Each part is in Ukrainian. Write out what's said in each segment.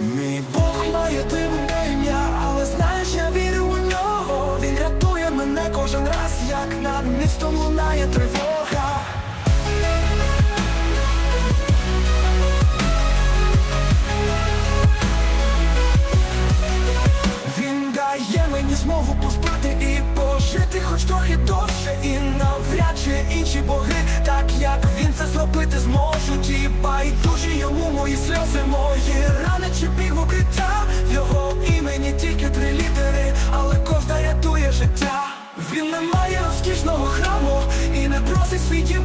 Мій Бог має дивне ім'я, але знаєш, я вірю у нього. Він рятує мене кожен раз, як над містом лунає тривога. Він дає мені змогу поспати і пожити, хоч трохи довше, і навряд чи інші боги, так як він це зробити зможуть І байдужі йому мої сльози мої.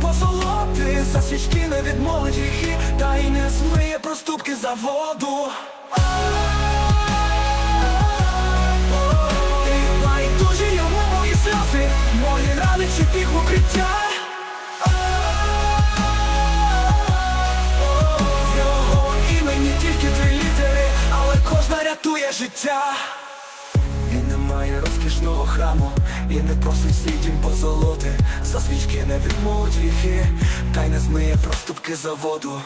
Позолоти За свічки не відмолить гріхи, та й не змиє проступки за воду і байдужі йому мої сльози, мої рани чи біг в укриття. В його імені тільки три літери, але кожна рятує життя. Він не має розкішного храму і не просить свій дім позолоти. Не відмовить гріхи, та й не змиє проступки за воду.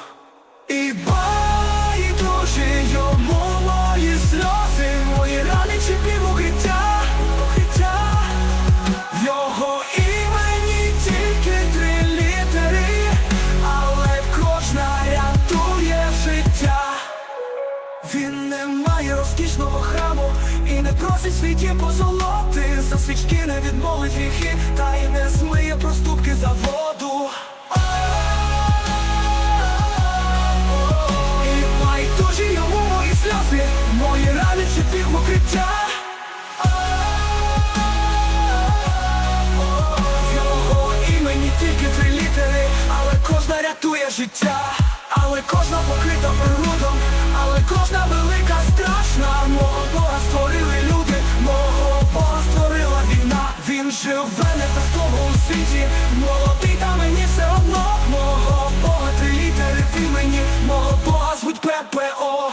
І байдужі йому мої сльози, мої рани чи пів укриття. В його імені тільки три літери, але кожна рятує життя. Він не має розкішного просить свій дім позолоти. За свічки не відмовить гріхи, та й не змиє проступки за воду. І байдужі йому мої сльози, мої рани чи біг в укриття. Його імені тільки три літери, але кожна рятує життя, але кожна покрита природом, світі, молодий та мені все одно. Мого Бога три літери ти мені, мого Бога звуть ППО.